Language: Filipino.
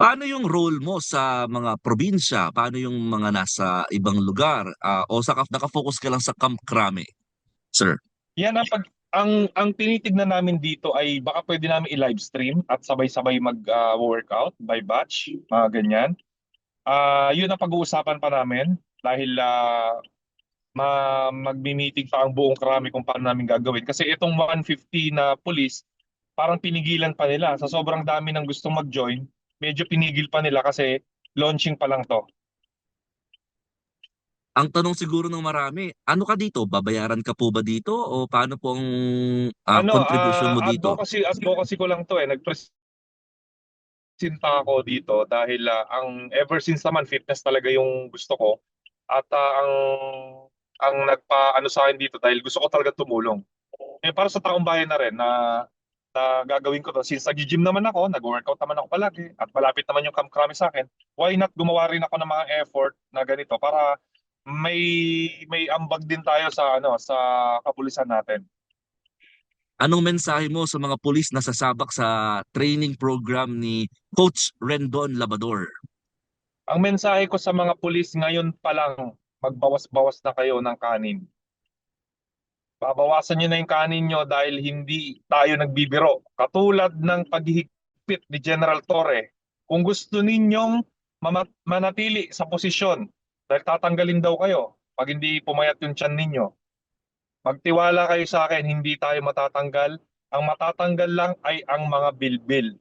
Paano yung role mo sa mga probinsya? Paano yung mga nasa ibang lugar? Ah, o sa naka-focus ka lang sa Camp Crame, sir? Yan ang pag ang ang tinitignan namin dito ay baka pwede namin i-live stream at sabay-sabay mag-workout by batch, mga ganyan. Ah, yun ang pag-uusapan pa namin dahil ah, ma magmi-meeting pa ang buong krami kung paano namin gagawin. Kasi itong 150 na police, parang pinigilan pa nila. Sa sobrang dami ng gustong mag-join, medyo pinigil pa nila kasi launching pa lang to. Ang tanong siguro ng marami, ano ka dito? Babayaran ka po ba dito? O paano po ang ah, Ano, contribution mo ah, dito? advocacy, advocacy ko lang to eh. Nagpresenta ako dito dahil ah, ang ever since naman fitness talaga yung gusto ko at ah, ang ang nagpa ano sa akin dito dahil gusto ko talaga tumulong. Eh para sa taong bayan na rin na na gagawin ko to since nag-gym naman ako, nag-workout naman ako palagi at malapit naman yung Camp Krami sa akin. Why not gumawa rin ako ng mga effort na ganito para may may ambag din tayo sa ano sa kapulisan natin. Anong mensahe mo sa mga pulis na sasabak sa training program ni Coach Rendon Labador? Ang mensahe ko sa mga pulis ngayon pa lang, magbawas-bawas na kayo ng kanin. Babawasan nyo na yung kanin nyo dahil hindi tayo nagbibiro. Katulad ng paghihigpit ni General Torre. Kung gusto ninyong manatili sa posisyon, dahil tatanggalin daw kayo pag hindi pumayat yung tiyan ninyo. Magtiwala kayo sa akin, hindi tayo matatanggal. Ang matatanggal lang ay ang mga bilbil.